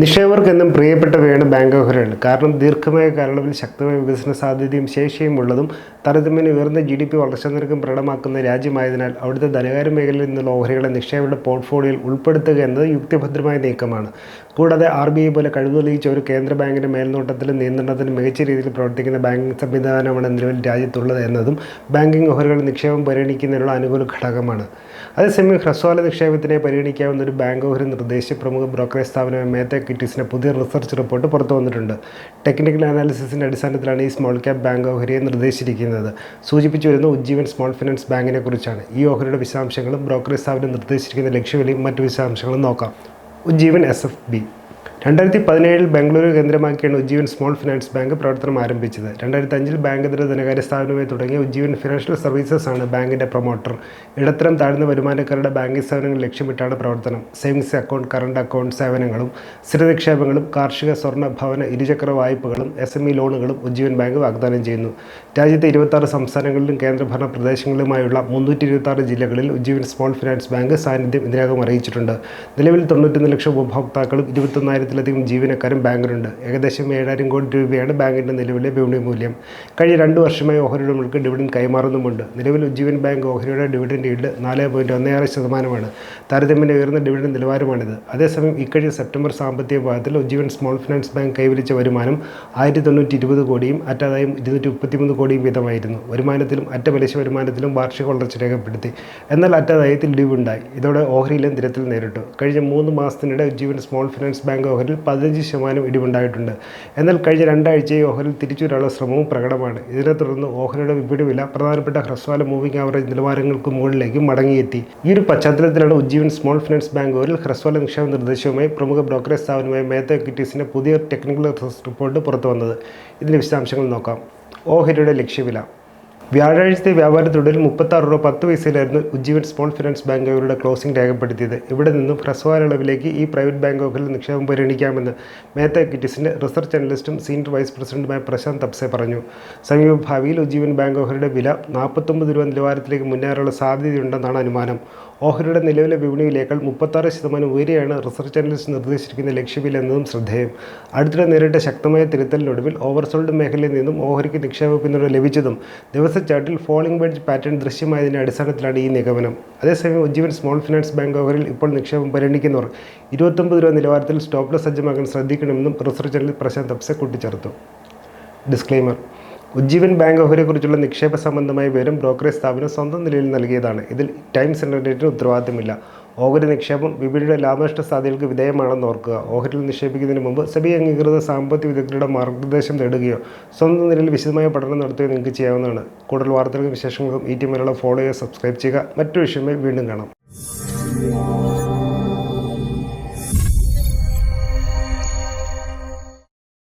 നിക്ഷേപകർക്കെന്നും പ്രിയപ്പെട്ടവയാണ് bank ഓഹരികൾ. കാരണം ദീർഘമായ കാലയളവിൽ ശക്തമായ വികസന സാധ്യതയും ശേഷിയും ഉള്ളതും താരതമ്യേന ഉയർന്ന ജി ഡി പി വളർച്ചാ നിരക്കും പ്രകടമാക്കുന്ന രാജ്യമായതിനാൽ അവിടുത്തെ ധനകാര്യ മേഖലയിൽ നിന്നുള്ള ഓഹരികളെ നിക്ഷേപകരുടെ പോർട്ട്ഫോളിയോയിൽ ഉൾപ്പെടുത്തുക എന്നത് യുക്തിഭദ്രമായ നീക്കമാണ്. കൂടാതെ ആർ ബി ഐ പോലെ കഴിവ് തെളിയിച്ച ഒരു കേന്ദ്ര ബാങ്കിന്റെ മേൽനോട്ടത്തിലും നിയന്ത്രണത്തിലും മികച്ച രീതിയിൽ പ്രവർത്തിക്കുന്ന ബാങ്കിംഗ് സംവിധാനമാണ് നിലവിൽ രാജ്യത്തുള്ളത് എന്നതും ബാങ്കിംഗ് ഓഹരികൾ നിക്ഷേപം പരിഗണിക്കുന്നതിനുള്ള അനുകൂല ഘടകമാണ്. അതേസമയം ഹ്രസ്വകാല നിക്ഷേപത്തിനെ പരിഗണിക്കാവുന്ന ഒരു ബാങ്ക് ഓഹരി നിർദ്ദേശിച്ച് പ്രമുഖ ബ്രോക്കറേജ് സ്ഥാപനമായ മേത്ത കിറ്റീസിന്റെ പുതിയ റിസർച്ച് റിപ്പോർട്ട് പുറത്തു വന്നിട്ടുണ്ട്. ടെക്നിക്കൽ അനാലിസിസിന്റെ അടിസ്ഥാനത്തിലാണ് ഈ സ്മോൾ ക്യാപ് ബാങ്ക് ഓഹരിയെ നിർദ്ദേശിച്ചിരിക്കുന്നത്. സൂചിപ്പിച്ചു വരുന്ന ഉജ്ജീവൻ സ്മോൾ ഫിനാൻസ് ബാങ്കിനെ കുറിച്ചാണ്. ഈ ഓഹരിയുടെ വിശദാംശങ്ങളും ബ്രോക്കറേജ് സ്ഥാപനം നിർദ്ദേശിച്ചിരിക്കുന്ന ലക്ഷ്യവിലയും മറ്റു വിശദാംശങ്ങളും നോക്കാം. ഉജ്ജീവൻ എസ് എഫ് ബി രണ്ടായിരത്തി പതിനേഴിൽ ബംഗളൂരു കേന്ദ്രമാക്കിയാണ് ഉജ്ജീവൻ സ്മോൾ ഫിനാൻസ് ബാങ്ക് പ്രവർത്തനം ആരംഭിച്ചത്. രണ്ടായിരത്തി അഞ്ചിൽ ബാങ്ക് ഇതര ധനകാര്യ സ്ഥാപനമായി തുടങ്ങിയ ഉജ്ജീവൻ ഫിനാൻഷ്യൽ സർവീസസ് ആണ് ബാങ്കിന്റെ പ്രൊമോട്ടർ. ഇടത്തരം താഴ്ന്ന വരുമാനക്കാരുടെ ബാങ്കിംഗ് സേവനങ്ങൾ ലക്ഷ്യമിട്ടാണ് പ്രവർത്തനം. സേവിങ്സ് അക്കൗണ്ട് കറണ്ട് അക്കൗണ്ട് സേവനങ്ങളും സ്ഥിര നിക്ഷേപങ്ങളും കാർഷിക സ്വർണ ഭവന ഇരുചക്ര വായ്പകളും എസ് എം ഇ ലോണുകളും ഉജ്ജീവൻ ബാങ്ക് വാഗ്ദാനം ചെയ്യുന്നു. രാജ്യത്തെ ഇരുപത്താറ് സംസ്ഥാനങ്ങളിലും കേന്ദ്രഭരണ പ്രദേശങ്ങളിലുമായുള്ള മുന്നൂറ്റി ഇരുപത്താറ് ജില്ലകളിൽ ഉജ്ജീവൻ സ്മോൾ ഫിനാൻസ് ബാങ്ക് സാന്നിധ്യം ഇതിനകം അറിയിച്ചിട്ടുണ്ട്. നിലവിൽ തൊണ്ണൂറ്റൊന്ന് ലക്ഷം ഉപഭോക്താക്കളും ഇരുപത്തൊന്നായിരത്തിലധികം ജീവനക്കാരും ബാങ്കിലുണ്ട്. ഏകദേശം ഏഴായിരം കോടി രൂപയാണ് ബാങ്കിന്റെ നിലവിലെ വിപണി മൂല്യം. കഴിഞ്ഞ രണ്ട് വർഷമായി ഓഹരി ഉടമകൾക്ക് കൈമാറുന്നുമുണ്ട്. നിലവിൽ ഉജ്ജീവൻ ബാങ്ക് ഓഹരിയുടെ ഡിവിഡൻഡ് ഈൽഡ് നാല് പോയിന്റ് ഒന്ന് ആറ് ശതമാനമാണ്. താരതമ്യേന ഉയർന്ന ഡിവിഡൻഡ് നിലവാരമാണിത്. അതേസമയം ഇക്കഴിഞ്ഞ സെപ്റ്റംബർ സാമ്പത്തിക പാദത്തിൽ ഉജ്ജീവൻ സ്മോൾ ഫിനാൻസ് ബാങ്ക് കൈവരിച്ച വരുമാനം ആയിരത്തി തൊണ്ണൂറ്റി ഇരുപത് കോടിയും അറ്റാദായം ഇരുന്നൂറ്റി മുപ്പത്തിമൂന്ന് കോടിയും വീതമായിരുന്നു. വരുമാനത്തിലും അറ്റ പലിശ വരുമാനത്തിലും വാർഷിക വളർച്ച രേഖപ്പെടുത്തി. എന്നാൽ അറ്റാദായത്തിൽ ഇടിവുണ്ടായി ഇതോടെ ഓഹരിയിലും തിരത്തിൽ നേരിട്ടു. കഴിഞ്ഞ മൂന്ന് മാസത്തിനിടെ ഉജ്ജീവൻ സ്മോൾ ഫിനാൻസ് ബാങ്ക് ഓഹരിൽ പതിനഞ്ച് ശതമാനം ഇടിവുണ്ടായിട്ടുണ്ട്. എന്നാൽ കഴിഞ്ഞ രണ്ടാഴ്ചയായി ഓഹരിൽ തിരിച്ചുവരാനുള്ള ശ്രമവും പ്രകടമാണ്. ഇതിനെ തുടർന്ന് ഓഹരിയുടെ വിപണി വില പ്രധാനപ്പെട്ട ഹ്രസ്വകാല മൂവിംഗ് ആവറേജ് നിലവാരങ്ങൾക്ക് മുകളിലേക്ക് മടങ്ങിയെത്തി. ഈ ഒരു പശ്ചാത്തലത്തിലാണ് ഉജ്ജീവൻ സ്മോൾ ഫിനാൻസ് ബാങ്ക് ഓഹരിൽ ഹ്രസ്വകാല നിക്ഷേപ നിർദ്ദേശവുമായി പ്രമുഖ ബ്രോക്കറേജ് സ്ഥാപനമായ മേത്ത എക്വിറ്റീസിന്റെ പുതിയ ടെക്നിക്കൽ റിപ്പോർട്ട് പുറത്തുവന്നത്. ഇതിന്റെ വിശദാംശങ്ങൾ നോക്കാം. ഓഹരിയുടെ ലക്ഷ്യവില. വ്യാഴാഴ്ചത്തെ വ്യാപാര തുടരിൽ മുപ്പത്താറ് രൂപ പത്ത് പൈസയിലായിരുന്നു ഉജ്ജീവൻ സ്മോൾ ഫിനാൻസ് ബാങ്ക് അവരുടെ ക്ലോസിംഗ് രേഖപ്പെടുത്തിയത്. ഇവിടെ നിന്നും ഹ്രസ്വകാല അളവിലേക്ക് ഈ പ്രൈവറ്റ് ബാങ്ക് ഓഫിൽ നിക്ഷേപം പരിഗണിക്കാമെന്ന് മേത്ത എക്വിറ്റീസിന്റെ റിസർച്ച് അനലിസ്റ്റും സീനിയർ വൈസ് പ്രസിഡന്റുമായ പ്രശാന്ത് തപ്സെ പറഞ്ഞു. സമീപ ഭാവിയിൽ ഉജ്ജീവൻ ബാങ്ക് ഓഹരിയുടെ വില നാൽപ്പത്തൊമ്പത് രൂപ നിലവാരത്തിലേക്ക് മുന്നേറാനുള്ള സാധ്യതയുണ്ടെന്നാണ് അനുമാനം. ഓഹരിയുടെ നിലവിലെ വിപണിയിലേക്കാൾ മുപ്പത്താറ് ശതമാനം ഉയരെയാണ് റിസർച്ച് അനലിസ്റ്റ് നിർദ്ദേശിച്ചിരിക്കുന്ന ലക്ഷ്യവില എന്നതും ശ്രദ്ധേയം. അടുത്തിടെ നേരിട്ട ശക്തമായ തിരുത്തലിനൊടുവിൽ ഓവർസോൾഡ് മേഖലയിൽ നിന്നും ഓഹരിക്ക് നിക്ഷേപ പിന്തുണ ലഭിച്ചതും ദിവസച്ചാർട്ടിൽ ഫോളിംഗ് വെഡ്ജ് പാറ്റേൺ ദൃശ്യമായതിന്റെ അടിസ്ഥാനത്തിലാണ് ഈ നിഗമനം. അതേസമയം ഉജ്ജീവൻ സ്മോൾ ഫിനാൻസ് ബാങ്ക് ഓഹരിൽ ഇപ്പോൾ നിക്ഷേപം പരിഗണിക്കുന്നവർ ഇരുപത്തൊമ്പത് രൂപ നിലവാരത്തിൽ സ്റ്റോപ്പ് ലോസ് സജ്ജമാക്കാൻ ശ്രദ്ധിക്കണമെന്നും റിസർച്ച് അനലിസ്റ്റ് പ്രശാന്ത് തപ്സെ കൂട്ടിച്ചേർത്തു. ഡിസ്ക്ലെയിമർ ഉജ്ജീവൻ ബാങ്ക് ഓഹരിയെക്കുറിച്ചുള്ള നിക്ഷേപ സംബന്ധമായ വിവരം ബ്രോക്കറേജ് സ്ഥാപനം സ്വന്തം നിലയിൽ നൽകിയതാണ്. ഇതിൽ ടൈംസ് ഇന്റർനെറ്റിന് ഉത്തരവാദിത്തമില്ല. ഓഹരി നിക്ഷേപം വിപണിയുടെ ലാഭനഷ്ട സാധ്യതകൾക്ക് വിധേയമാണെന്ന് ഓർക്കുക. ഓഹരിയിൽ നിക്ഷേപിക്കുന്നതിന് മുമ്പ് സെബി അംഗീകൃത സാമ്പത്തിക വിദഗ്ധരുടെ മാർഗനിർദ്ദേശം നേടുകയോ സ്വന്തം നിലയിൽ വിശദമായ പഠനം നടത്തുകയോ നിങ്ങൾക്ക് ചെയ്യാവുന്നതാണ്. കൂടുതൽ വാർത്തകൾക്കും വിശേഷങ്ങൾക്കും ഈ ടി മലയാളം ഫോളോ ചെയ്യുക സബ്സ്ക്രൈബ് ചെയ്യുക. മറ്റു വിഷയമായി വീണ്ടും കാണാം.